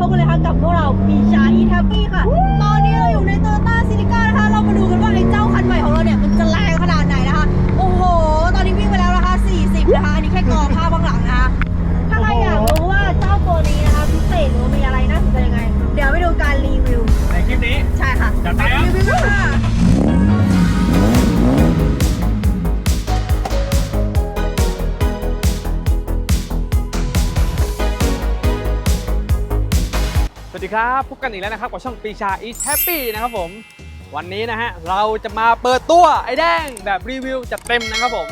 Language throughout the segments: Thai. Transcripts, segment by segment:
พบกันเลยค่ะกับพวกเราปีชาอีแทปปี้ค่ะ ตอนนี้เราอยู่ในโตโยต้าซิลิก้านะคะ เรามาดูกันว่าไอ้เจ้าคันใหม่ของเราเนี่ย มันจะแรงขนาดไหนนะคะ โอ้โห ตอนนี้วิ่งไปแล้วนะคะ40 นะคะ อันนี้แค่กอภาพ วัสดีครับ พบกันอีกแล้วนะครับกับช่องปีชา Eat Happy นะครับผม วันนี้นะฮะ เราจะมาเปิดตัวไอ้แดงแบบรีวิวจัดเต็มนะครับผม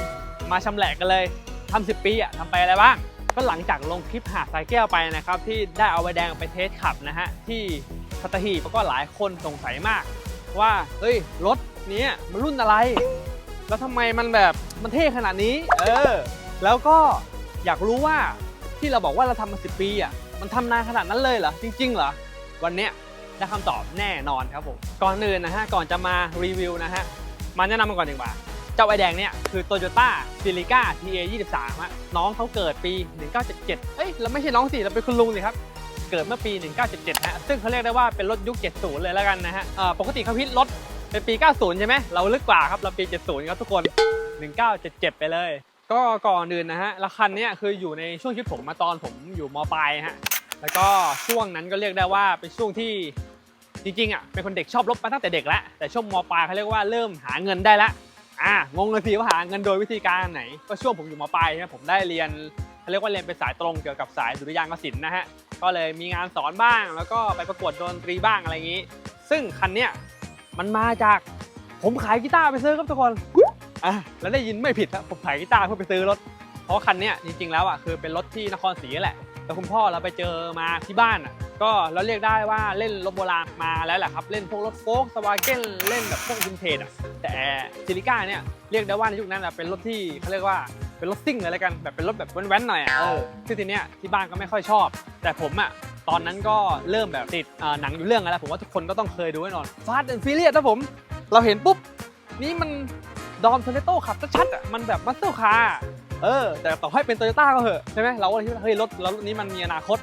มาชำแหละกันเลยทำ10ปีอะทำไปอะไรบ้าง ก็หลังจากลงคลิปหาดสายแก้วไปนะครับ ที่ได้เอาไอ้แดงไปเทสขับนะฮะ ที่สัตหีบแล้วก็หลายคนสงสัยมาก ว่าเฮ้ยรถเนี้ยมันรุ่นอะไร แล้วทำไมมันแบบมันเท่ขนาดนี้ เออ แล้วก็อยากรู้ว่าที่เราบอกว่าเราทำมาสิปีอะ มันทำนานขนาดนั้นเลยเหรอ จริง ๆ เหรอ วันเนี้ยได้คำตอบแน่นอนครับผม ก่อนอื่นนะฮะ ก่อนจะมารีวิวนะฮะ มาแนะนำกันก่อนดีกว่า เจ้าไอแดงเนี่ยคือ Toyota Celica TA 23ฮะน้องเขาเกิดปี 1977 เอ้ยเราไม่ใช่น้องสิเราเป็นคุณลุงสิครับ เกิดเมื่อปี 1977 ฮะ ซึ่งเขาเรียกได้ว่าเป็นรถยุค 70 เลยแล้วกันนะฮะปกติเขาพิดรถเป็นปี 90 ใช่ไหม เราลึกกว่าครับ เราปี 70 ครับทุกคน 1977 ไปเลย ก็ก่อนอื่นนะฮะล้วคันเนี้ยคืออยู่ในช่วงชีวิตผมมาตอนผมอยู่มปลายฮะแล้วก็ช่วงนั้นก็เรียกได้ว่าเป็นช่วงที่จริงๆอะเป็นคนเด็กชอบรถมาตั้งแต่เด็กแล้วแต่ช่วงมปลายเขาเรียกว่าเริ่มหาเงินได้ละอ่างงเลยสิว่าหาเงินโดยวิธีการไหน ก็ช่วงผมอยู่มปลายนะผมได้เรียนเขาเรียกว่าเรียนเป็นสายตรงเกี่ยวกับสายดุริยางคศิลป์นะฮะก็เลยมีงานสอนบ้าง แล้วก็ไปประกวดดนตรีบ้างอะไรอย่างนี้ ซึ่งคันเนี้ยมันมาจากผมขายกีตาร์ไปซื้อครับทุกคน อะแล้วได้ยินไม่ผิดครับผมขายกีตาร์เพื่อไปซื้อรถ เพราะว่าคันเนี้ยจริงๆแล้วอะคือเป็นรถที่นครศรีแหละ แต่คุณพ่อเราไปเจอมาที่บ้านอะ ก็เราเรียกได้ว่าเล่นรถโบราณมาแล้วแหละครับ เล่นพวกรถโฟล์กสวาเกนเล่นแบบพวกวินเทจอะ แต่ซิลิก้าเนี่ยเรียกได้ว่าในยุคนั้นอะเป็นรถที่เขาเรียกว่าเป็นรถซิ่งเลยแล้วกันแบบเป็นรถแบบแว้นๆหน่อยอะเออซึ่งทีเนี้ยที่บ้านก็ไม่ค่อยชอบ แต่ผมอะตอนนั้นก็เริ่มแบบติดเอ่อหนังอยู่เรื่องอะไรผมว่าทุกคนก็ต้องเคยดูแน่นอนฟาสต์แอนด์ฟิเลียนะผม เราเห็นปุ๊บ นี่มัน ดอมโตเนโต้ขับชัดๆอะมันแบบมัสเตอร์คาร์เออ แต่ต่อให้เป็นโตโยต้าก็เหอะใช่ไหมเราก็เลยคิดว่าเฮ้ยรถรถนี้มันมีอนาคต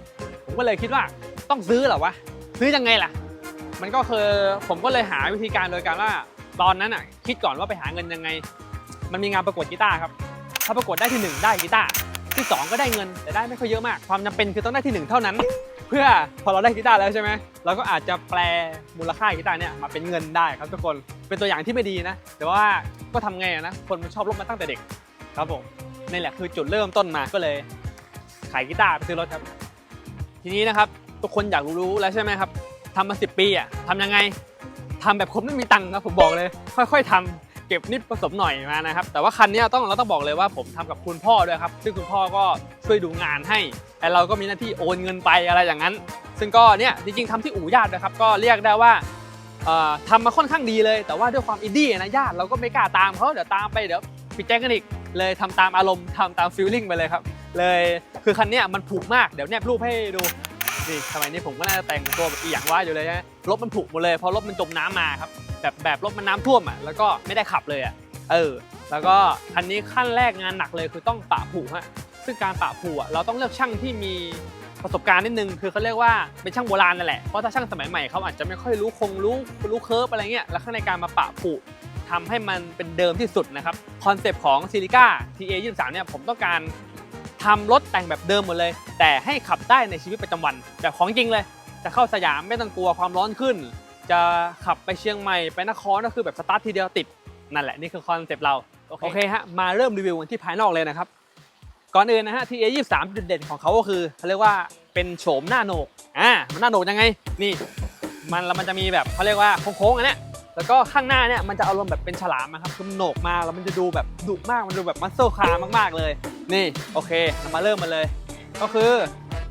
ผมก็เลยคิดว่าต้องซื้อเหรอวะ ซื้อยังไงล่ะ มันก็คือผมก็เลยหาวิธีการโดยการว่า ตอนนั้นอะคิดก่อนว่าไปหาเงินยังไง มันมีงานประกวดกีตาร์ครับ ถ้าประกวดได้ที่หนึ่งได้กีตาร์ ที่สองก็ได้เงินแต่ได้ไม่ค่อยเยอะมาก ความจำเป็นคือต้องได้ที่หนึ่งเท่านั้น เพื่อพอเราได้กีตาร์แล้วใช่ไหมเราก็อาจจะแปลมูลค่ากีตาร์เนี่ยมาเป็นเงินได้ครับทุกคนเป็นตัวอย่างที่ไม่ดีนะ แต่ว่าก็ทำไงนะคนมันชอบรถมาตั้งแต่เด็กครับผมนี่แหละคือจุดเริ่มต้นมาก็เลย ขายกีตาร์ไปซื้อรถครับ ทีนี้นะครับทุกคนอยากรู้แล้วใช่ไหมครับทำมาสิปีอะทำยังไงทำแบบคนไม่มีตังค์นะผมบอกเลย ค่อย ๆทำ เก็บนิดผสมหน่อยมานะครับ แต่ว่าคันนี้ต้องเราต้องบอกเลยว่าผมทำกับคุณพ่อด้วยครับ ซึ่งคุณพ่อก็ช่วยดูงานให้แต่เราก็มีหน้าที่โอนเงินไปอะไรอย่างนั้น ซึ่งก็เนี่ยจริงๆทำที่อู่ญาตินะครับ ก็เรียกได้ว่าเอ่อทำมาค่อนข้างดีเลย แต่ว่าด้วยความอินดี้นะญาติเราก็ไม่กล้าตามเขาเดี๋ยวตามไปเดี๋ยวปิดแจ้งกันอีกเลยทำตามอารมณ์ทำตามฟีลลิ่งไปเลยครับ เลยคือคันนี้มันผูกมากเดี๋ยวเนี่ยรูปให้ดูนี่สมัยนี้ผมก็น่าจะแต่งตัวแบบอีหยังว่าอยู่เลยนะรถมันผูกหมดเลยเพราะรถมันจมน้ำมาครับ แบบแบบรถมันน้ำท่วมอะแล้วก็ไม่ได้ขับเลยอะเออ แล้วก็คันนี้ขั้นแรกงานหนักเลยคือต้องปะผูฮะซึ่งการปะผูอะเราต้องเลือกช่างที่มีประสบการณ์นิดนึงคือเขาเรียกว่าเป็นช่างโบราณนั่นแหละเพราะถ้าช่างสมัยใหม่เขาอาจจะไม่ค่อยรู้คงรู้รู้เคิร์ฟอะไรเงี้ยแล้วข้างในการมาปะผูทำให้มันเป็นเดิมที่สุดนะครับคอนเซปต์ของซิลิก้า TA 23เนี่ยผมต้องการทำรถแต่งแบบเดิมหมดเลย แต่ให้ขับได้ในชีวิตประจำวันแบบของจริงเลย จะเข้าสยามไม่ต้องกลัวความร้อนขึ้น จะขับไปเชียงใหม่ไปนครก็คือแบบสตาร์ททีเดียวติดนั่นแหละนี่คือคอนเซปต์เราโอเคฮะมาเริ่มรีวิวกันที่ภายนอกเลยนะครับ ก่อนอื่นนะฮะ TA 23จุดเด่นของเขาก็คือเขาเรียกว่าเป็นโฉมหน้าโหนกอ่ามันหน้าโหนกยังไงนี่มันแล้วมันจะมีแบบเขาเรียกว่าโค้งๆอันเนี้ยแล้วก็ข้างหน้าเนี่ยมันจะอารมณ์แบบเป็นฉลามนะครับคือมันโหนกมาแล้วมันจะดูแบบดุมากมันดูแบบมัสเซลคาร์มากๆเลย นี่โอเคเรามาเริ่มมาเลย ก็คือ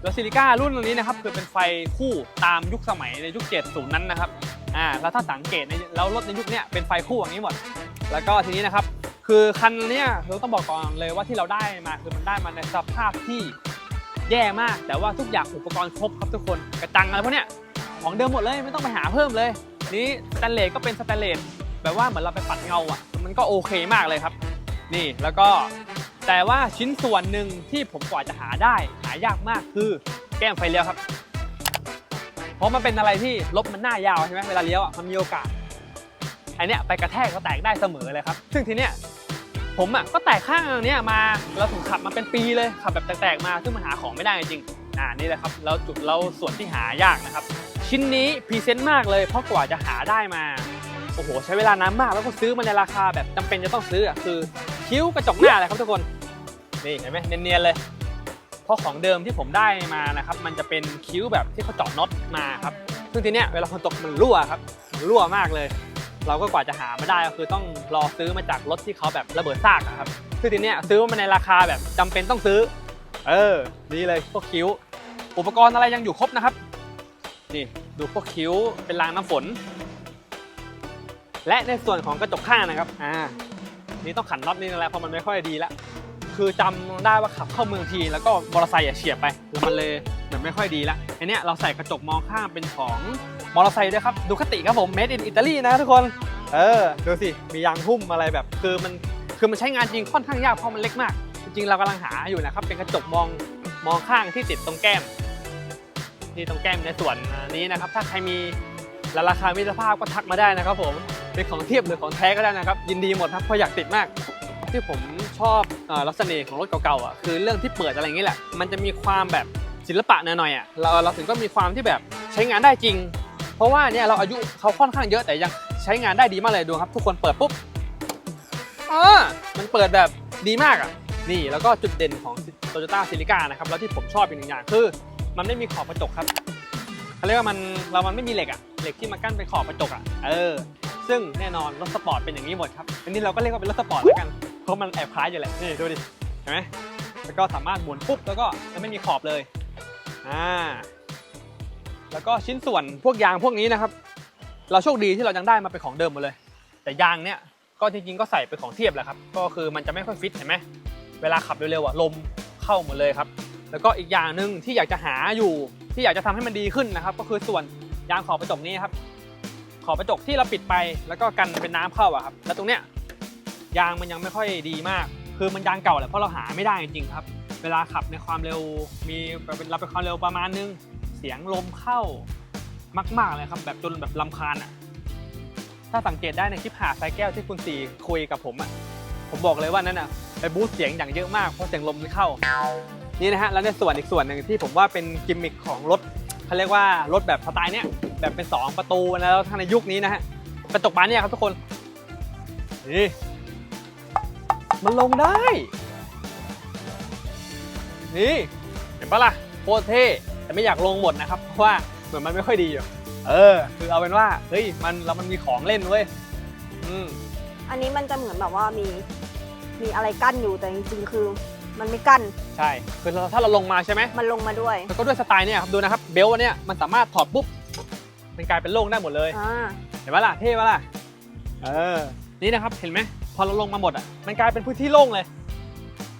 รถซิลิก้ารุ่นนี้นะครับคือเป็นไฟคู่ตามยุคสมัยในยุค 70 นั้นนะครับอ่าแล้วถ้าสังเกตในแล้วรถในยุคเนี้ยเป็นไฟคู่อย่างนี้หมด แล้วก็ทีนี้นะครับ คือคันเนี้ยเราต้องบอกก่อนเลยว่าที่เราได้มาคือมันได้มาในสภาพที่แย่มาก แต่ว่าทุกอย่างอุปกรณ์ครบครับทุกคนกระจังอะไรพวกเนี้ยของเดิมหมดเลยไม่ต้องไปหาเพิ่มเลย นี้สแตนเลสก็เป็นสแตนเลสแบบว่าเหมือนเราไปปัดเงาอะมันก็โอเคมากเลยครับ นี่แล้วก็แต่ว่าชิ้นส่วนหนึ่งที่ผมกว่าจะหาได้ายากมากคือแก้มไฟเลี้ยวครับ เพราะมันเป็นอะไรที่รถมันหน้ายาวใช่ไหมเวลาเลี้ยวอะมันมีโอกาสไอเนี้ยไปกระแทกก็แตกได้เสมอเลยครับ ซึ่งทีเนี้ยผมอะก็แตกข้างเนี้ยมาเราถูกขับมาเป็นปีเลยขับแบบแตกๆมาซึ่งมันหาของไม่ได้จริงอ่านี่แหละครับเราจุดเราส่วนที่หายากนะครับ ชิ้นนี้พรีเซนต์มากเลยเพราะกว่าจะหาได้มาโอ้โหใช้เวลานานมากแล้วก็ซื้อมาในราคาแบบจำเป็นจะต้องซื้ออะคือคิ้วกระจกหน้าเลยครับทุกคนนี่เห็นไหมเนียนๆเลย เพราะของเดิมที่ผมได้มานะครับมันจะเป็นคิ้วแบบที่เขาเจาะน็อตมาครับซึ่งทีเนี้ยเวลาฝนตกมันรั่วครับมันรั่วมากเลย เราก็กว่าจะหามาได้ก็คือต้องรอซื้อมาจากรถที่เขาแบบระเบิดซากอะครับซึ่งทีเนี้ยซื้อมาในราคาแบบจำเป็นต้องซื้อ เออนี่เลยพวกคิ้ว อุปกรณ์อะไรยังอยู่ครบนะครับนี่ดูพวกคิ้วเป็นรางน้ำฝน และในส่วนของกระจกข้างนะครับอ่านี่ต้องขันน็อตนี่นั่แหละเพราะมันไม่ค่อยดีละ คือจำได้ว่าขับเข้าเมืองที แล้วก็มอเตอร์ไซค์อะเฉียบไปแล้วมันเลยเหมือนไม่ค่อยดีละไอเนี้ยเราใส่กระจกมองข้างเป็นของมอเตอร์ไซค์ด้วยครับดูคติครับผม made in Italy นะทุกคน เออ ดูสิ มียางหุ้มอะไรแบบ คือมันคือมันใช้งานจริงค่อนข้างยากเพราะมันเล็กมาก จริงๆเรากำลังหาอยู่นะครับ เป็นกระจกมองมองข้างที่ติดตรงแก้มที่ตรงแก้มในส่วนนี้นะครับ ถ้าใครมีและราคามิตรภาพก็ทักมาได้นะครับผมเป็นของเทียบหรือของแท้ก็ได้นะครับ ยินดีหมดครับเพราะอยากติดมากที่ผม ชอบลักษณะของรถเก่าๆอะคือเรื่องที่เปิดอะไรอย่างนี้แหละ มันจะมีความแบบศิลปะหน่อยๆอะเราเราถึงก็มีความที่แบบใช้งานได้จริง เพราะว่าเนี่ยเราอายุเขาค่อนข้างเยอะแต่ยังใช้งานได้ดีมากเลยดูครับ ทุกคนเปิดปุ๊บอ่ามันเปิดแบบดีมากอะนี่แล้วก็จุดเด่นของ Toyota Celica นะครับแล้วที่ผมชอบอีกหนึ่งอย่างคือ มันไม่มีขอบกระจกครับเขาเรียกว่ามันเรามันไม่มีเหล็กอะเหล็กที่มากั้นเป็นขอบกระจกอะเออซึ่งแน่นอนรถสปอร์ตเป็นอย่างนี้หมดครับอันนี้เราก็เรียกว่าเป็นรถสปอร์ตแล้วกัน เพราะมันแอบคล้ายอยู่แหละนี่ดูดิเห็นไหมแล้วก็สามารถหมุนปุ๊บแล้วก็จะไม่มีขอบเลยอ่าแล้วก็ชิ้นส่วนพวกยางพวกนี้นะครับ เราโชคดีที่เรายังได้มาเป็นของเดิมหมดเลย แต่ยางเนี่ยก็จริงๆก็ใส่เป็นของเทียบแหละครับ ก็คือมันจะไม่ค่อยฟิตเห็นไหมเวลาขับเร็วๆอะลมเข้าหมดเลยครับ แล้วก็อีกอย่างหนึ่งที่อยากจะหาอยู่ที่อยากจะทำให้มันดีขึ้นนะครับ ก็คือส่วนยางขอบกระจกนี้ครับขอบกระจกที่เราปิดไปแล้วก็กันเป็นน้ำเข้าอะครับ แล้วตรงเนี้ย ยางมันยังไม่ค่อยดีมาก คือมันยางเก่าแหละเพราะเราหาไม่ได้จริงๆครับ เวลาขับในความเร็วมีแบบเราไปความเร็วประมาณนึง เสียงลมเข้ามากๆเลยครับ แบบจนแบบลำคาญอะถ้าสังเกตได้ในคลิปหาไซแก้วที่คุณสีคุยกับผมอะผมบอกเลยว่านั่นอะไปบูสต์เสียงอย่างเยอะมากเพราะเสียงลมมันเข้า นี่นะฮะแล้วในส่วนอีกส่วนหนึ่งที่ผมว่าเป็นกิมมิคของรถเขาเรียกว่ารถแบบสไตล์เนี้ยแบบเป็น 2 ประตูนะแล้วทั้งในยุคนี้นะฮะกระจกบานเนี่ยครับทุกคนนี่ มันลงได้ นี่เห็นปะล่ะโคตรเท่แต่ไม่อยากลงหมดนะครับ เพราะว่าเหมือนมันไม่ค่อยดีอยู่ เออ คือเอาเป็นว่า เฮ้ย มันเรามันมีของเล่นเว้ย อืม อันนี้มันจะเหมือนแบบว่ามีมีอะไรกั้นอยู่แต่จริงๆคือ มันไม่กั้น ใช่ คือถ้าเราลงมาใช่ไหม มันลงมาด้วยแล้วก็ด้วยสไตล์เนี่ยครับ ดูนะครับ เบลต์อันเนี่ยมันสามารถถอดปุ๊บ มันกลายเป็นโล่งได้หมดเลย อ่า เห็นปะล่ะ เท่ปะล่ะ เออ นี่นะครับ เห็นไหม พอเราลงมาหมดอะมันกลายเป็นพื้นที่โล่งเลย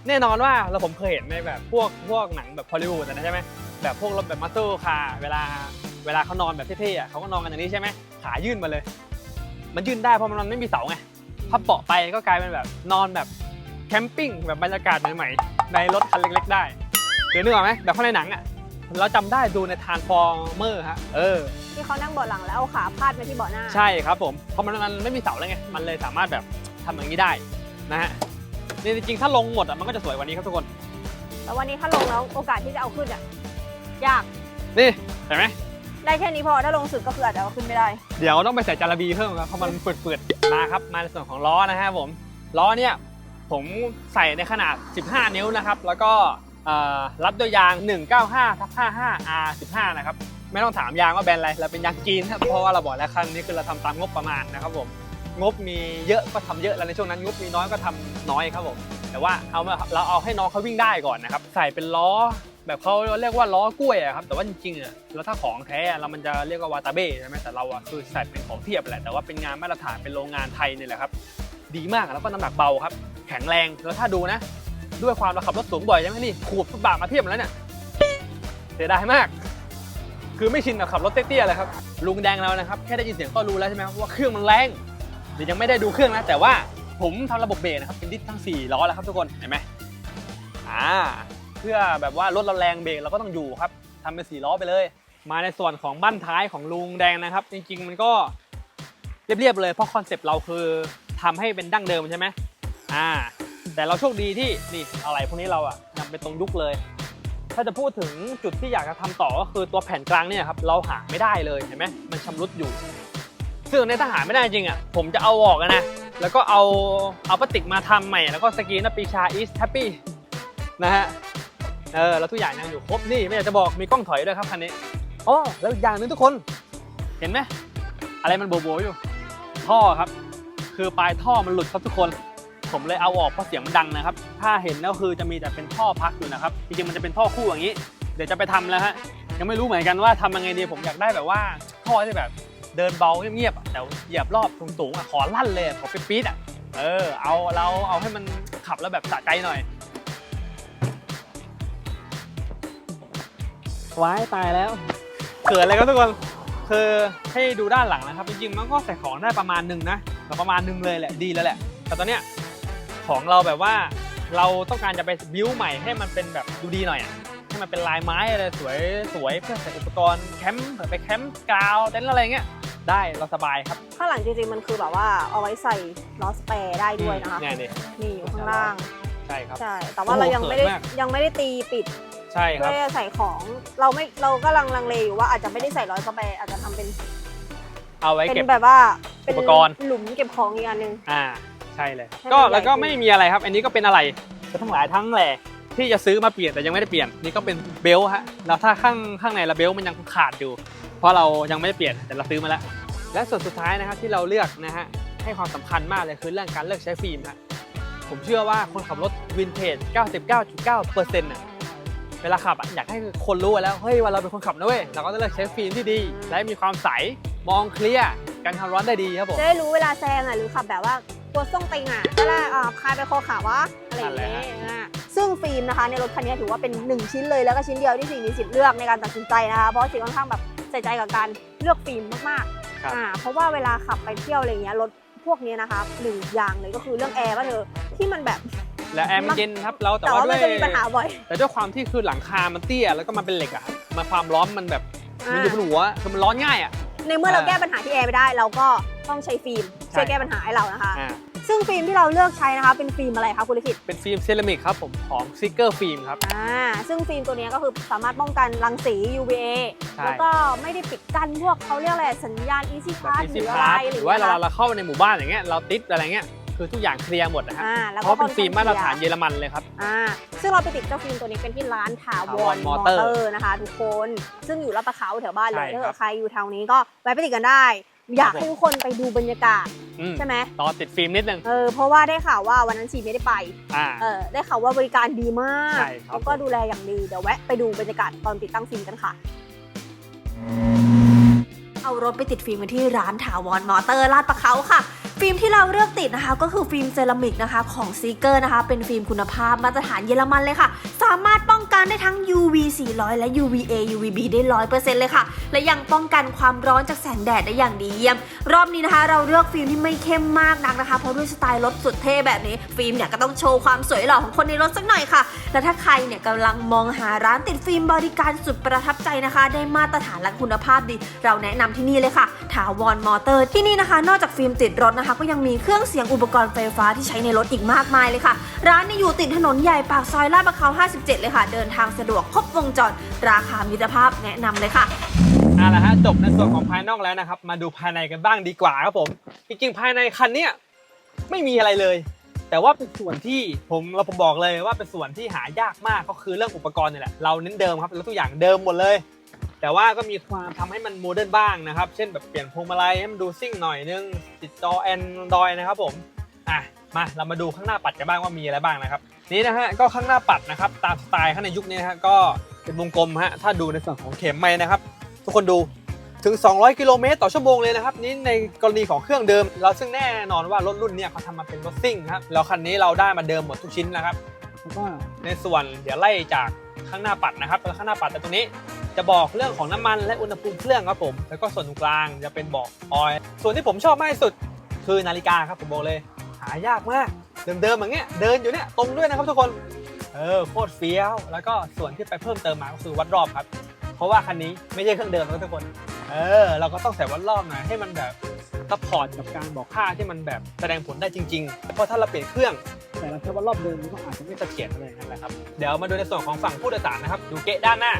แน่นอนว่าเราผมเคยเห็นในแบบพวกพวกหนังแบบฮอลลีวูดนะใช่ไหมแบบพวกรถแบบมัสเตอร์คาร์เวลาเวลาเขานอนแบบเท่ๆอะเขาก็นอนกันอย่างนี้ใช่ไหมขายื่นมาเลย มันยื่นได้เพราะมันไม่มีเสาไงพับเบาะไปก็กลายเป็นแบบนอนแบบแคมปิ้งแบบบรรยากาศใหม่ๆในรถคันเล็ก ๆ ได้หรือนึกออกไหมแบบข้างในหนังอะเราจำได้ดูในทานฟอร์เมอร์ฮะเออที่เขานั่งเบาะหลังแล้วเอาขาพาดไปที่เบาะหน้า ใช่ครับผมเพราะมันมันไม่มีเสาแล้วไงมันเลยสามารถแบบ ทำอย่างนี้ได้นะฮะนี่จริงๆ ถ้าลงหมดอะมันก็จะสวยกว่านี้ครับทุกคน แต่วันนี้ถ้าลงแล้วโอกาสที่จะเอาขึ้นอะยาก นี่เห็นไหมได้แค่นี้พอถ้าลงสุดก็คืออาจจะเอาขึ้นไม่ได้ เดี๋ยวต้องไปใส่จาระบีเพิ่มครับเพราะมันเปื่อยๆมาครับมาในส่วนของล้อนะฮะผมล้อเนี่ยผมใส่ในขนาด 15 นิ้วนะครับ แล้วก็เอ่อรับด้วยยาง 195ทับ55 R15 นะครับ ไม่ต้องถามยางว่าแบรนด์อะไร เราเป็นยางจีนครับเพราะว่าเราบอกแล้วคันนี้คือเราทำตามงบประมาณนะครับผม งบมีเยอะก็ทำเยอะแล้วในช่วงนั้นงบมีน้อยก็ทำน้อยครับผมแต่ว่าเอามาเราเอาให้น้องเขาวิ่งได้ก่อนนะครับใส่เป็นล้อแบบเขาเรียกว่าล้อกล้วยอะครับแต่ว่าจริงๆอะแล้วถ้าของแท้เรามันจะเรียกว่าวาตาเบ้ใช่ไหมแต่เราอะคือใส่เป็นของเทียบแหละแต่ว่าเป็นงานมาตรฐานเป็นโรงงานไทยนี่แหละครับดีมากแล้วก็น้ำหนักเบาครับ แข็งแรงแล้วถ้าดูนะ ด้วยความเราขับรถสูงบ่อยใช่ไหมนี่ขูดฟุตบาทมาเทียบแล้วเนี่ยเสียดายมาก คือไม่ชินกับขับรถเตี้ยๆเลยครับลุงแดงเรานะครับแค่ได้ยินเสียงก็รู้แล้วใช่ไหมว่าเครื่องมันแรง เดี๋ยวยังไม่ได้ดูเครื่องนะ แต่ว่าผมทำระบบเบรกนะครับเป็นดิสทั้ง 4 ล้อแล้วครับทุกคนเห็นไหมอ่าเพื่อแบบว่ารถเราแรงเบรกเราก็ต้องอยู่ครับทำเป็นสี่ล้อไปเลย มาในส่วนของบั้นท้ายของลุงแดงนะครับ จริง ๆ มันก็เรียบๆเลยเพราะคอนเซปต์เราคือทำให้เป็นดั้งเดิมใช่ไหมอ่า แต่เราโชคดีที่นี่อะไรพวกนี้เราอะนำไปตรงยุคเลย ถ้าจะพูดถึงจุดที่อยากจะทำต่อก็คือตัวแผ่นกลางเนี่ยครับเราหาไม่ได้เลยเห็นไหมมันชำรุดอยู่ ซึ่งในถ้าหาไม่ได้จริงอะผมจะเอาออกอะนะ แล้วก็เอาเอาพลาสติกมาทำใหม่ แล้วก็สกรีนนะปีชาอีสแฮปปี้นะฮะ เออ แล้วทุกอย่างยังอยู่ครบนี่ไม่อยากจะบอกมีกล้องถอยด้วยครับคันนี้อ๋อแล้วอีกอย่างหนึงทุกคน เห็นไหมอะไรมันโบๆอยู่ ท่อครับ คือปลายท่อมันหลุดครับทุกคน ผมเลยเอาออกเพราะเสียงมันดังนะครับ ถ้าเห็นก็คือจะมีแต่เป็นท่อพักอยู่นะครับ จริงๆมันจะเป็นท่อคู่อย่างนี้ เดี๋ยวจะไปทำแล้วฮะ ยังไม่รู้เหมือนกันว่าทำยังไงดี ผมอยากได้แบบว่าท่อที่แบบ เดินเบาเงียบๆอะแต่เหยียบรอบสูงๆอะขอลั่นเลยอะขอปี๊ดๆอะเออเอาเราเอาให้มันขับแล้วแบบสะใจหน่อยว้ายตายแล้วเกิดอะไรครับทุกคนคือให้ดูด้านหลังนะครับ จริงๆมันก็ใส่ของได้ประมาณหนึ่งนะแต่ประมาณหนึ่งเลยแหละดีแล้วแหละ แต่ตอนเนี้ยของเราแบบว่าเราต้องการจะไปบิวใหม่ให้มันเป็นแบบดูดีหน่อยอะให้มันเป็นลายไม้อะไรสวยสวยเพื่อใส่อุปกรณ์แคมป์เผื่อไปแคมป์กราวเต็นท์อะไรเงี้ย ได้เราสบายครับข้างหลังจริงๆมันคือแบบว่าเอาไว้ใส่ล้อสเปรย์ได้ด้วยนะคะเนี่ยนี่นี่อยู่ข้างล่าง ใช่ครับ ใช่ แต่ว่าเรายังไม่ได้โอ้โหเขินมากยังไม่ได้ตีปิดใช่คเพื่รับอจะใส่ของเราไม่เราก็ลังลังเลอยู่ว่าอาจจะไม่ได้ใส่ล้อสเปรย์อาจจะทำเป็น เอาไว้เป็เก็บนแบบว่าเป็นอุปกรณ์หลุมเก็บของอีกอันหนึงอ่าใช่เลยครับให้มันก็ใหญ่แล้วก็ขึ้นไม่มีอะไรครับ อันนี้ก็เป็นอะไรก็ทั้งหลายทั้งแหล่ที่จะซื้อมาเปลี่ยนแต่ยังไม่ได้เปลี่ยนนี่ก็เป็นเบลต์ฮะแล้วถ้าข้างข้างในระเบลต์มันยังขาดอยู่เพ ราะเรายังไม่ได้เปลี่ยนแต่เราซื้อมาแล้ว และส่วนสุดท้ายนะครับที่เราเลือกนะฮะให้ความสำคัญมากเลยคือเรื่องการเลือกใช้ฟิล์มฮะผมเชื่อว่าคนขับรถวินเทจ 99.9%น่ะเวลาขับอะอยากให้คนรู้ไว้แล้วเฮ้ยว่าเราเป็นคนขับนะเว้ยเราก็ต้องเลือกใช้ฟิล์มที่ดี และมีความใสมองเคลียร์การทำร้อนได้ดีครับผมจะได้รู้เวลาแซงอะหรือขับแบบว่าตัวส่งติงอะก็ได้อ่าพายไปคอขาวะอะไรอย่างนั่เงี้นแหละยอะซึ่งฟิล์มนะคะในรถคันนี้ถือว่าเป็นหนึ่งชิ้นเลยแล้วก็ชิ้นเดียวที่สี่มีสิทธิ์เลือกในการตัดสินใจนะคะเพราะสิค่อนข้างแบบ ใส่ใจกับการเลือกฟิล์มมากครับ ๆอ่าเพราะว่าเวลาขับไปเที่ยวอะไรเงี้ยรถพวกนี้นะคะหนึ่งอย่างเลยก็คือเรื่องแอร์ว่าเธอที่มันแบบและแอร์มันเย็นครับเราแต่แต่ว่าว่าด้มัวนยจะมีปัญหาบ่อย แต่ด้วยความที่คือหลังคา มันเตี้ยแล้วก็มันเป็นเหล็กอะครับมันความร้อนมันแบบมันอ่าอยู่บนหัวคือมันร้อนง่ายอะ ในเมื่อเราอ่าแก้ปัญหาที่แอร์ไม่ได้ เราก็ต้องใช้ฟิล์มใช่ช่วยแก้ปัญหาให้เรานะคะ อ่า ซึ่งฟิล์มที่เราเลือกใช้นะคะ เป็นฟิล์มอะไรคะคุณลิขิตเป็นฟิล์มเซรามิกครับผมของซิกเกอร์ฟิล์มครับ อ่าซึ่งฟิล์มตัวเนี้ยก็คือสามารถป้องกันรังสี UVA ใช่ แล้วก็ไม่ได้ปิดกั้นพวกเขาเรียกอะไรสัญญาณ Easy แบบ Pass อีหซี่รืออะพาไรร์หหรืรืออว่าอะไรเราเราเข้าในหมู่บ้านอย่างเงี้ยเราติดอะไรเงี้ยคือทุกอย่างเคลียร์หมดนะฮะอ่าแล้วเพก็ราะเป็นฟิล์มมาตรฐานค่อข้งเยอรมันเลยครับ อ่าซึ่งเราไปติดเจ้าฟิล์มตัวนี้กันที่ร้านถาวถาวรรมมออเตเตออร์ร์นะคะทุกคน ซึ่งอยู่ลาดประเขาแถวบ้านเลยใช่ถ้าครัเกิบดใครอยู่แถวนี้ก็แวะไปติดกันได้ อยากให้ทุกคนไปดูบรรยากาศอืมใช่ไหมตอนติดฟิล์มนิดนึง เออเพราะว่าได้ข่าวว่าวันนั้นชีไม่ได้ไปอ่า เออได้ข่าวว่าบริการดีมากใช่ครับ แล้วก็ดูแลอย่างดีเดี๋ยวแวะไปดูบรรยากาศตอนติดตั้งฟิล์มกันค่ะ เอารถไปติดฟิล์มกันที่ร้านถาวรมอเตอร์ลาดประเขาค่ะ ฟิล์มที่เราเลือกติดนะคะ ก็คือฟิล์มเซรามิกนะคะของซีเกอร์นะคะ เป็นฟิล์มคุณภาพมาตรฐานเยอรมันเลยค่ะ สามารถป้อง กันได้ทั้ง UV 400 และ UVA UVB ได้ 100%เลยค่ะ และยังป้องกันความร้อนจากแสงแดดได้อย่างดีเยี่ยม รอบนี้นะคะ เราเลือกฟิล์มที่ไม่เข้มมากนักนะคะ เพราะด้วยสไตล์รถสุดเท่แบบนี้ ฟิล์มเนี่ยก็ต้องโชว์ความสวยหล่อของคนในรถสักหน่อยค่ะ และถ้าใครเนี่ยกำลังมองหาร้านติดฟิล์มบริการสุดประทับใจนะคะ ได้มาตรฐานและคุณภาพดี เราแนะนำที่นี่เลยค่ะ ถาวรมอเตอร์ที่นี่นะคะ นอกจากฟิล์มติดรถนะคะ ก็ยังมีเครื่องเสียงอุปกรณ์ไฟฟ้าที่ใช้ในรถอีกมากมายเลยค่ะ ร้านนี่อยู่ติดถนนใหญ่ปากซอยลาดประเขา 57 เลยค่ะเดินทางสะดวกครบวงจร ราคามิตรภาพแนะนำเลยค่ะเอาละฮะจบในส่วนของภายนอกแล้วนะครับ มาดูภายในกันบ้างดีกว่าครับผมจริงๆภายในคันเนี้ยไม่มีอะไรเลย แต่ว่าเป็นส่วนที่ผมเราผมบอกเลยว่าเป็นส่วนที่หายากมากก็คือเรื่องอุปกรณ์นี่แหละเราเน้นเดิมครับแล้วทุกอย่างเดิมหมดเลย แต่ว่าก็มีความทำให้มันโมเดิร์นบ้างนะครับ เช่นแบบเปลี่ยนพวงมาลัยให้มันดูซิ่งหน่อยนึงติดจอ Android นะครับผมอะมาเรามาดูข้างหน้าปัดกันบ้างว่ามีอะไรบ้างนะครับ นี่นะฮะก็ข้างหน้าปัดนะครับตามสไตล์ข้างในยุคนี้นะฮะก็เป็นวงกลมฮะถ้าดูในส่วนของเข็มไม้นะครับ ทุกคนดูถึง 200 กิโลเมตรต่อชั่วโมงเลยนะครับนี่ในกรณีของเครื่องเดิม เราซึ่งแน่นอนว่ารถรุ่นเนี้ยเขาทำมาเป็นรถซิ่งครับแล้วคันนี้เราได้มาเดิมหมดทุกชิ้นนะครับแล้วก็ในส่วนเดี๋ยวไล่จากข้างหน้าปัดนะครับแล้วข้างหน้าปัดแต่ตรงนี้จะบอกเรื่องของน้ำมันและอุณหภูมิเครื่องครับผมแล้วก็ส่วนตรงกลางจะเป็นบอกออยล์ส่วนที่ผมชอบมากที่สุดคือนาฬิกาครับผมบอกเลย หายากมาก เดิมๆอย่างเงี้ยเดินอยู่เนี่ยตรงด้วยนะครับทุกคนเออโคตรเฟี้ยว แล้วก็ส่วนที่ไปเพิ่มเติมมาก็คือวัดรอบครับ เพราะว่าคันนี้ไม่ใช่เครื่องเดิมนะทุกคน เออ เราก็ต้องใส่วัดรอบหน่อยให้มันแบบซัพพอร์ตกับการบอกค่าที่มันแบบแสดงผลได้จริงๆ เพราะถ้าเราเปลี่ยนเครื่อง แต่เราใช้วัดรอบเดิมมันก็อาจจะไม่เสถียรเลยนั่นแหละครับ เดี๋ยวมาดูในส่วนของฝั่งผู้โดยสารนะครับ ดูเกะด้านหน้า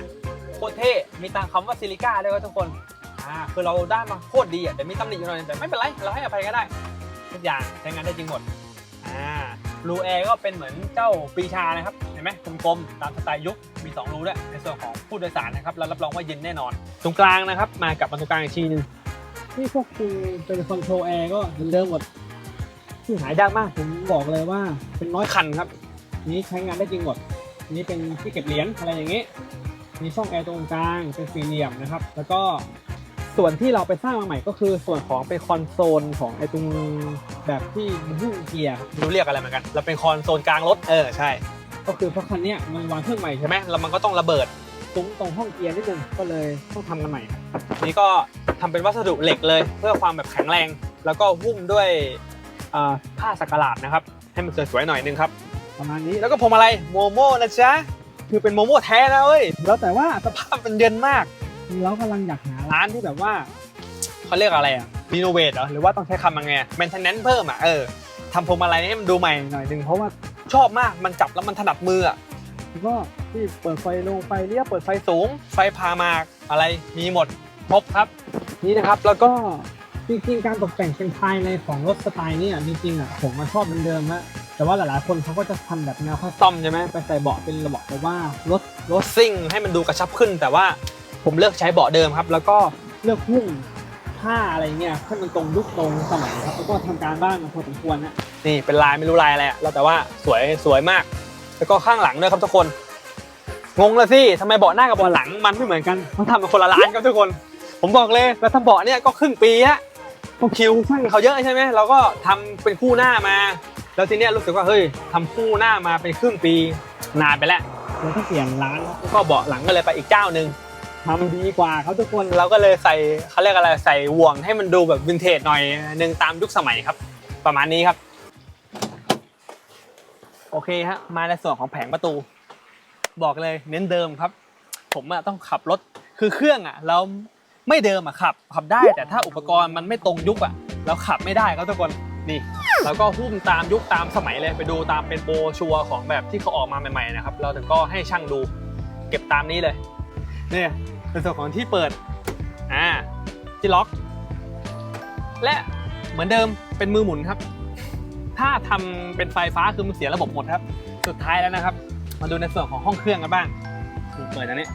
โคตรเท่มีตามคำว่าซิลิก้าด้วยครับทุกคน อ่า คือเราได้มาโคตรดีอะแต่มีตำหนิอยู่หน่อยแต่ไม่เป็นไร เราให้อภัยก็ได้ ทุกอย่างใช้งานได้จริงหมด รูแอร์ก็เป็นเหมือนเจ้าปีชานะครับเห็นไหมกลมๆตามสไตล์ยุคมี 2 รูด้วยในส่วนของผู้โดยสารนะครับแล้วรับรองว่าเย็นแน่นอน ตรงกลางนะครับ มากับประตูกลางอีกทีหนึงนี่พวกคือเป็นคอนโทรลแอร์ก็เหมือนเดิมหมดที่หายากมากผมบอกเลยว่าเป็นน้อยคันครับ นี้ใช้งานได้จริงหมดนี่เป็นที่เก็บเหรียญอะไรอย่างนี้ มีช่องแอร์ตรงกลางเป็นสี่เหลี่ยมนะครับ แล้วก็ ส่วนที่เราไปสร้างมาใหม่ก็คือส่วนของเป็นคอนโซลของไอ้ตรงแบบที่มันหุ้มเกียร์ไม่รู้เรียกอะไรเหมือนกันเราเป็นคอนโซลกลางรถเออใช่ ก็คือเพราะคันเนี้ยมันวางเครื่องใหม่ใช่ไหมแล้วมันก็ต้องระเบิดซุ้มตรงห้องเกียร์นิดนึงก็เลยต้องทำกันใหม่ครับนี่ก็ทำเป็นวัสดุเหล็กเลย เพื่อความแบบแข็งแรง แล้วก็หุ้มด้วยอ่าผ้าสักหลาดนะครับ ให้มันสวยๆหน่อยนึงครับประมาณนี้แล้วก็พวงมาลัยโมโม่นะจ๊ะคือเป็นโมโม่แท้นะเว้ยแล้วแต่ว่าสภาพมันเย็นมาก เรากำลังอยากหาร้านที่แบบว่าเขาเรียกอะไรอะรีโนเวทเหรอหรือว่าต้องใช้คำยังไงแมนเทนแนนเพิ่มอะเออทำพวงมาลัยให้มันดูใหม่หน่อยหนึ่งเพราะว่าชอบมากมันจับแล้วมันถนัดมืออะก็ที่เปิดไฟลงไฟเรียบเปิดไฟสูง ไฟพามากอะไรมีหมดครบครับ นี่นะครับแล้วก็จริงๆการตกแต่งเป็นภายในของรถสไตล์นี่ยจริงๆอะผมมาชอบเดิมๆฮะแต่ว่าหลายๆคนเขาก็จะทำแบบแนวคัสตอมใช่ไหมไปใส่เบาะเป็นระเบาะแต่ว่ารถรถซิ่งให้มันดูกระชับขึ้นแต่ว่า ผมเลือกใช้เบาะเดิมครับ แล้วก็เลือกหุ้มผ้าอะไรเงี้ยให้มันตรงยุคตรงสมัยครับแล้วก็ทำการบ้านมาพอสมควรนะนี่เป็นลายไม่รู้ลายอะไรอะแล้วแต่ว่าสวยสวยมาก แล้วก็ข้างหลังด้วยครับทุกคนงงเลยสิทำไมเบาะหน้ากับเบาะหลังมันไม่เหมือนกันต้องทำเป็นคนละร้านครับทุกคน ผมบอกเลยแล้วทำเบาะเนี่ยก็ครึ่งปีฮะพวกคิวช่างเขาเยอะใช่ไหมเราก็ทำเป็นคู่หน้ามา แล้วทีเนี้ยรู้สึกว่าเฮ้ยทำคู่หน้ามาเป็นครึ่งปีนานไปแล้วเราต้องเปลี่ยนร้านแล้วก็เบาะหลังก็เลยไปอีกเจ้าหนึ่ง ทำดีกว่าเขาทุกคนเราก็เลยใส่เขาเรียกอะไรใส่ห่วงให้มันดูแบบวินเทจหน่อยหนึ่งตามยุคสมัยครับ ประมาณนี้ครับ โอเคฮะมาในส่วนของแผงประตู บอกเลยเน้นเดิมครับ ผมอะต้องขับรถคือเครื่องอะเราไม่เดิมอะขับขับได้แต่ถ้าอุปกรณ์มันไม่ตรงยุคอะเราขับไม่ได้ครับทุกคนนี่แล้วก็หุ้มตามยุคตามสมัยเลยไปดูตามเป็นโบชัวของแบบที่เขาออกมาใหม่ๆนะครับ เราถึงก็ให้ช่างดู เก็บตามนี้เลยเนี่ย เป็นส่วนของที่เปิดอ่าที่ล็อก และเหมือนเดิมเป็นมือหมุนครับ ถ้าทำเป็นไฟฟ้าคือมันเสียระบบหมดครับ สุดท้ายแล้วนะครับ มาดูในส่วนของห้องเครื่องกันบ้างเปิดอันนี้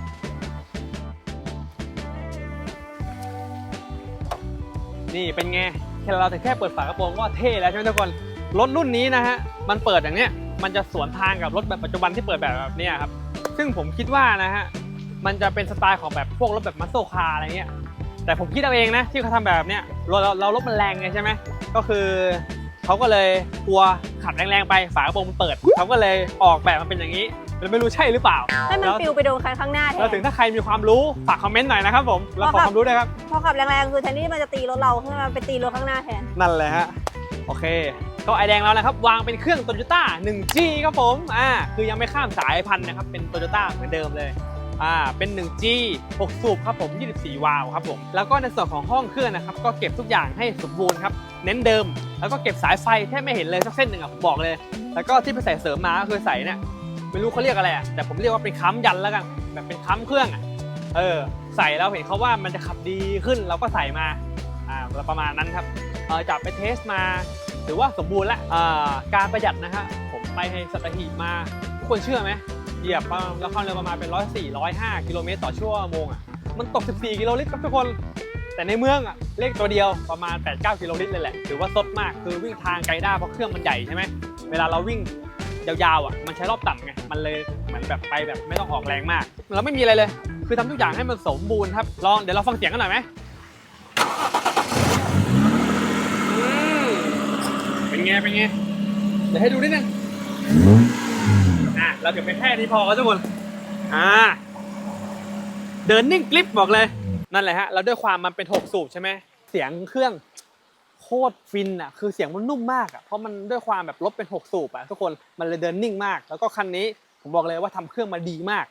นี่เป็นไงแค่เราแต่แค่เปิดฝากระโปรงก็เท่แล้วใช่ไหมทุกคนรถรุ่นนี้นะฮะมันเปิดอย่างเนี้ยมันจะสวนทางกับรถแบบปัจจุบันที่เปิดแบบแบบนี้ครับ ซึ่งผมคิดว่านะฮะ มันจะเป็นสไตล์ของแบบพวกรถแบบมัสโซคาร์อะไรเงี้ยแต่ผมคิดเอาเองนะที่เขาทำแบบเนี้ยเราเราเรารถมันแรงไงใช่ไหมก็คือเขาก็เลยกลัวขับแรงๆไปฝากระโปรงมันเปิดเขาก็เลยออกแบบมาเป็นอย่างนี้แต่ไม่รู้ใช่หรือเปล่าให้มันปิวไปโดนคันข้างหน้าแทแล้วนถึงถ้าใครมีความรู้ฝากคอมเมนต์หน่อยนะครับผมเราขอความรู้ด้วยครับพอขับแรงๆคือแทนที่มันจะตีรถเราให้มันไปตีรถข้างหน้าแทนนั่นแหละฮะโอเคก็ไอแดงแล้วนะครับวางเป็นเครื่อง Toyota 1G ครับผมอ่าคือยังไม่ข้ามสายพันธุ์นะครับเป็น Toyota เหมือนเดิมเลย อ่าเป็น 1G 6 สูบครับผม 24 วาล์วครับผม แล้วก็ในส่วนของห้องเครื่องนะครับ ก็เก็บทุกอย่างให้สมบูรณ์ครับ เน้นเดิม แล้วก็เก็บสายไฟแทบไม่เห็นเลยสักเส้นหนึ่งอะผมบอกเลย แล้วก็ที่ไปใส่เสริมมาก็คือใส่เนี่ยไม่รู้เขาเรียกอะไรอะแต่ผมเรียกว่าเป็นค้ำยันแล้วกัน แบบเป็นค้ำเครื่องอะเออใส่แล้วเห็นเขาว่ามันจะขับดีขึ้นเราก็ใส่มาอ่าประมาณนั้นครับเออจับไปเทสมาถือว่าสมบูรณ์แล้วอ่าการประหยัดนะฮะผมไปให้สัตหีบมาทุกคนเชื่อไหม เหยียบมาแล้วความเร็วประมาณเป็น104 105กิโลเมตรต่อชั่วโมงอะมันตก 14 กิโลลิตรครับทุกคน แต่ในเมืองอะเลขตัวเดียวประมาณ 8-9 กิโลลิตรเลยแหละถือว่าซดมากคือวิ่งทางไกลได้เพราะเครื่องมันใหญ่ใช่ไหมเวลาเราวิ่งยาวๆอะมันใช้รอบต่ำไงมันเลยเหมือนแบบไปแบบไม่ต้องออกแรงมากเราไม่มีอะไรเลย คือทำทุกอย่างให้มันสมบูรณ์ครับลองเดี๋ยวเราฟังเสียงกันหน่อยไหมเป็นไงเป็นไงเดี๋ยวให้ดูนิดนึง เราเก็บไปแค่นี้พอครับทุกคน อ่า เดินนิ่งกลิปบอกเลย นั่นแหละฮะ แล้วด้วยความมันเป็น6สูบใช่ไหม เสียงเครื่องโคตรฟินอะ คือเสียงมันนุ่มมากอะ เพราะมันด้วยความแบบรถเป็น6สูบอะทุกคน มันเลยเดินนิ่งมาก แล้วก็คันนี้ผมบอกเลยว่าทำเครื่องมาดีมาก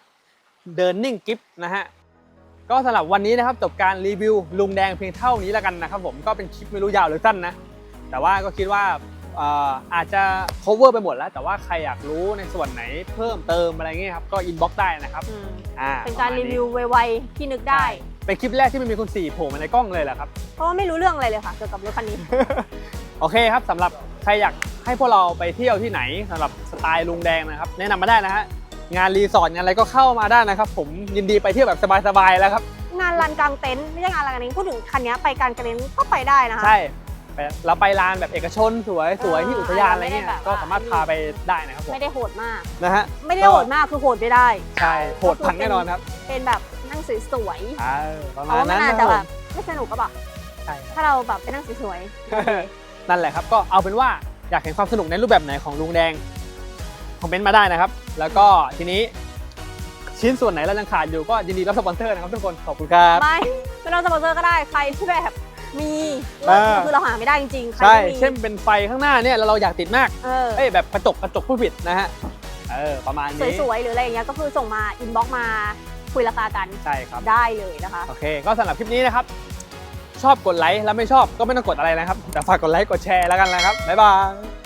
เดินนิ่งกลิปนะฮะก็สำหรับวันนี้นะครับจบการรีวิวลุงแดงเพียงเท่านี้แล้วกันนะครับผมก็เป็นคลิปไม่รู้ยาวหรือสั้นนะ แต่ว่าก็คิดว่า อ่ออาจจะ cover ไปหมดแล้ว แต่ว่าใครอยากรู้ในส่วนไหนเพิ่มเติมอะไรเงี้ยครับก็ inbox ได้นะครับอืมอ่าเป็นการปะมณรีวิวไวๆที่นึกได้ เป็นคลิปแรกที่ไม่มีคุณสี่โผล่มาในกล้องเลยแหละครับ เพราะว่าไม่รู้เรื่องอะไรเลยค่ะเกี่ยวกับรถคันนี้ โอเคครับสำหรับใครอยากให้พวกเราไปเที่ยวที่ไหนสำหรับสไตล์ลุงแดงนะครับ แนะนำมาได้นะฮะงานรีสอร์ทงานอะไรก็เข้ามาได้นะครับ ผมยินดีไปเที่ยวแบบสบายๆแล้วครับ งานลานกลางเต็นท์ไม่ใช่งานลานกลางเต็นท์พูดถึงคันนี้ไปการกางเต็นท์ก็ไปได้นะคะ ใช่ ไปเราไปลานแบบเอกชนสวยสวยที่อุทยานอะไรเงี้ยไม่ได้แบบว่าก็สามารถพาไปได้นะครับผมไม่ได้โหดมากนะฮะไม่ได้โหดมากคือโหดไม่ได้ใช่โหดพังแน่นอนครับ เป็นแบบนั่งสวยอ่าประๆเพมาราะณว่ามันนั้นอาจนะคจะรับแบผมบไม่สนุกก็แบบใช่ครับถ้าเราแบบไปนั่งสวยนั่นแหละครับก็เอาเป็นว่าอยากเห็นความสนุกในรูปแบบไหนของลุงแดงคอมเมนต์มาได้นะครับ แล้วก็ทีนี้ชิ้นส่วนไหนเรายังขาดอยู่ก็ยินดีรับสปอนเซอร์นะครับทุกคนขอบคุณครับๆไม่ไม่ต้องสปอนเซอร์ก็ได้ใครที่แบบ มีเออ คือเราหาไม่ได้จริงๆใครใช่ ไม่มีเช่นเป็นไฟข้างหน้าเนี่ยแล้วเราอยากติดมากเออ เอ้ยแบบกระจกกระจกผู้ผิดนะฮะ เออ ประมาณนี้ สวยๆ หรืออะไรอย่างเงี้ยก็คือส่งมาอินบ็อกมาคุยราคากันใช่ครับ ได้เลยนะคะ โอเค ก็สำหรับคลิปนี้นะครับ ชอบกดไลค์แล้วไม่ชอบก็ไม่ต้องกดอะไรนะครับแต่ฝากกดไลค์กดแชร์แล้วกันนะครับ บ๊ายบาย